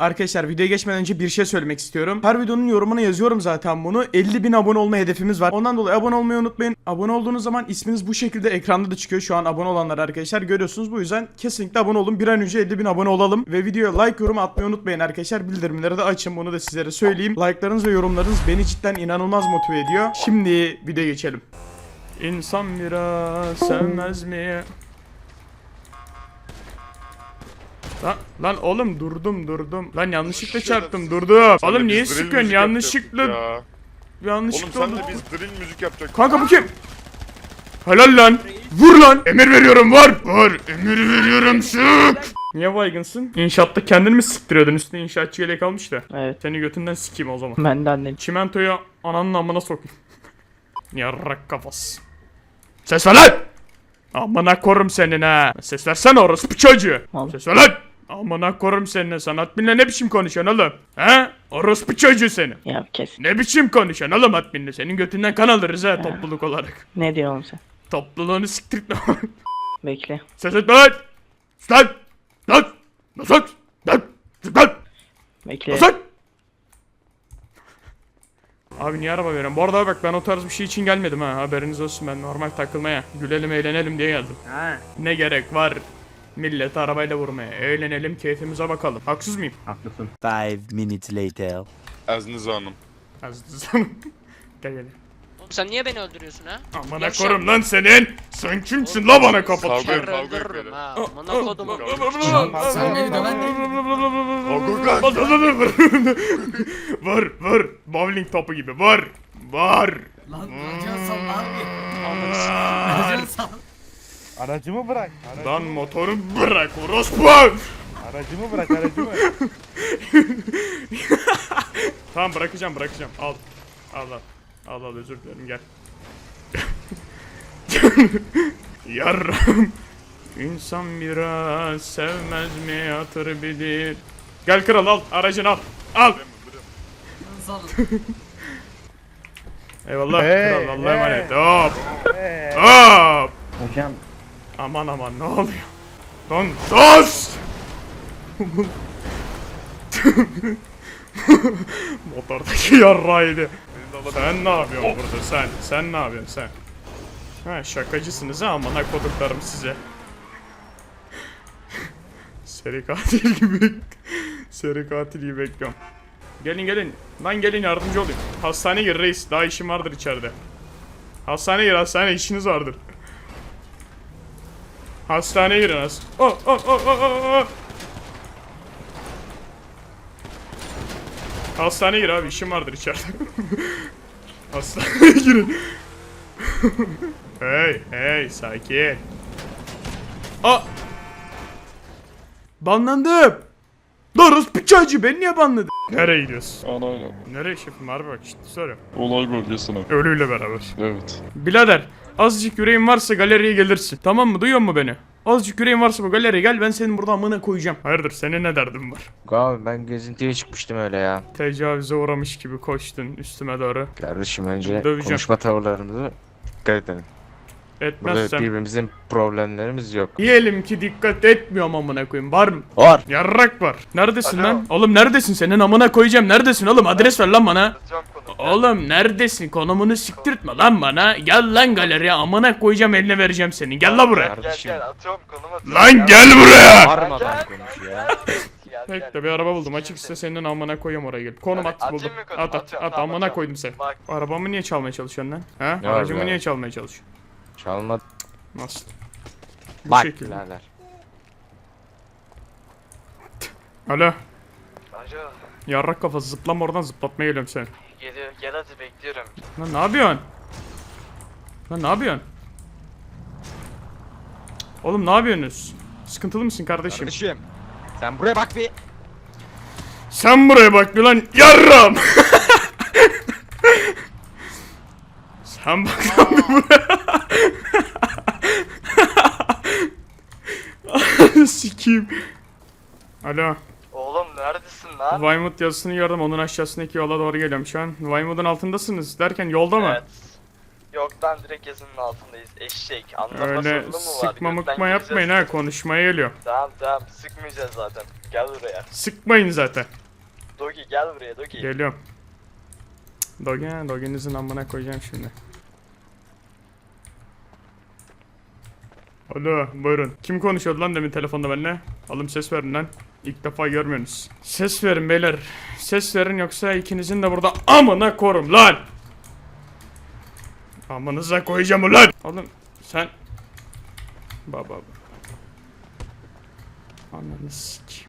Arkadaşlar videoya geçmeden önce bir şey söylemek istiyorum. Her videonun yorumuna yazıyorum zaten bunu. 50 bin abone olma hedefimiz var. Ondan dolayı abone olmayı unutmayın. Abone olduğunuz zaman isminiz bu şekilde ekranda da çıkıyor. Şu an abone olanlar arkadaşlar görüyorsunuz. Bu yüzden kesinlikle abone olun. Bir an önce 50 bin abone olalım. Ve videoya like yorum atmayı unutmayın arkadaşlar. Bildirimleri de açın. Bunu da sizlere söyleyeyim. Like'larınız ve yorumlarınız beni cidden inanılmaz motive ediyor. Şimdi videoya geçelim. İnsan biraz sevmez mi? Lan, lan oğlum durdum durdum. Lan yanlışlıkla çarptım durdum. Sen de Oğlum niye biz drill sıkıyorsun müzik yanlışlıkla yapacaktık ya. Oğlum yanlışlıkla sen oldu. de biz drill müzik yapacaktık. Kanka bu kim? Helal lan. Vur lan. Emir veriyorum var. Var. Emir veriyorum sık. Niye baygınsın? İnşaatta kendini mi siktiriyordun? Üstüne inşaatçı yelek almış da. Evet. Seni götünden sikeyim o zaman. Ben de annem. Çimentoyu ananın amına sokayım. Yarrak kafası. Ses ver lan! Amına korum senin ha. Ses versene orospu çocuğu. Al. Ses ver lan! Amına korum senin sen adminle ne biçim konuşuyorsun oğlum? He? Orospu çocuğu seni. Ya kes. Ne biçim konuşuyorsun oğlum adminle? Senin götünden kan alırız ha topluluk olarak. Ne diyorsun sen? Topluluğunu siktirtme. Bekle. Ses etme lan! Sus lan! Lan! Lan sus! Lan! Sus lan! Bekle. Hasan! Abi niye araba veriyorum? Bu arada bak ben o tarz bir şey için gelmedim ha. Haberiniz olsun ben normal takılmaya, gülelim eğlenelim diye geldim. Ha. Ne gerek var? Millet arabayla vurmaya. Eğlenelim, keyfimize bakalım. Haksız mıyım? Five minutes later. Aziz Hanım. Haksız. gel gel. Oğlum sen niye beni öldürüyorsun ha? Amına Yavşak. korum lan senin. Sen kimsin la bana kapat. Kavga kavga etmeyelim. ha. Amına kodumun. Sen beni döven Vur vur. Bowling topu gibi vur. Vur. Lan racon sal abi. Amına. Aracımı bırak. Ara- Lan motoru bırak orospu. aracımı bırak aracımı. Tamam bırakacağım bırakacağım. Al. Al al. Al al özür dilerim gel. Yarram. İnsan biraz sevmez mi hatır bilir. Gel kral al aracını al. Al. Eyvallah Hey, kral Allah'a hey. emanet. Hop. Hop. Hocam. Aman aman ne oluyor? Lan sus! Motordaki yarrağıydı. Sen ne yapıyorsun burada sen? Sen ne yapıyorsun sen? Ha şakacısınız ha amına koduklarım size. Seri katil gibi. Seri katil gibi bekliyorum. Gelin gelin. Lan gelin yardımcı olayım. Hastaneye gir reis. Daha işim vardır içeride. Hastaneye gir hastaneye işiniz vardır. Hastaneye has. Oh oh oh oh oh oh. Hastaneye gir abi işim vardır içeride. Hastaneye girin. hey hey sakin. Aa. Banlandım. Dorus piçacı beni niye banladın? Nereye gidiyorsun? Anayla. Nereye şefim harbi bak ciddi soruyorum. Olay bölgesine. Ölüyle beraber. Evet. Birader azıcık yüreğin varsa galeriye gelirsin. Tamam mı? Duyuyor musun beni? Azıcık yüreğin varsa bu galeriye gel ben senin burada amına koyacağım. Hayırdır senin ne derdin var? Abi ben gezintiye çıkmıştım öyle ya. Tecavüze uğramış gibi koştun üstüme doğru. Kardeşim önce Döveceğim. konuşma tavırlarımızı dikkat edelim. Burada Etmezsem. birbirimizin problemlerimiz yok. Diyelim ki dikkat etmiyorum amına koyayım. Var mı? Var. Yarrak var. Neredesin lan? Oğlum neredesin? Senin amına koyacağım. Neredesin oğlum? Adres ver lan bana. Oğlum neredesin? Konumunu siktirtme lan bana. Gel lan galeriye amına koyacağım eline vereceğim seni. Gel la buraya. Kardeşim Lan gel buraya. bağırmadan konuş ya. Bekle bir araba buldum. Açık ise senin amına koyayım oraya gel. Konum at buldum. At at at amına koydum sen. Arabamı niye çalmaya çalışıyorsun lan? Ha? Ya Aracımı niye çalmaya çalışıyorsun? Çalma. Nasıl? Bu Bak şekilde. birader. Alo. Alo, Yarrak kafası zıplama oradan zıplatmaya geliyorum seni. geliyor, gel hadi bekliyorum. Lan ne yapıyorsun? Lan ne yapıyorsun? Oğlum ne yapıyorsunuz? Sıkıntılı mısın kardeşim? Kardeşim. Sen buraya bak bir. Sen buraya bak bir lan yarram. Sen bak lan bir buraya. Sikiyim. Alo. Lan? Weymouth yazısını gördüm. Onun aşağısındaki yola doğru geliyorum şu an. Weymouth'un altındasınız derken yolda mı? Evet. Yok lan direkt yazının altındayız. Eşek. Anlatma Öyle sorunu mu var? sıkma mıkma gireceğiz. yapmayın ha konuşmaya geliyor. Tamam tamam sıkmayacağız zaten. Gel buraya. Sıkmayın zaten. Dogi gel buraya Dogi. Geliyorum. Doge, dogenizin amına koyacağım şimdi. Alo, buyurun. Kim konuşuyordu lan demin telefonda benimle? Alım ses verin lan. İlk defa görmüyorsunuz. Ses verin beyler. Ses verin yoksa ikinizin de burada amına korum lan. Amınıza koyacağım ulan. Oğlum sen... Baba. Ananı sik.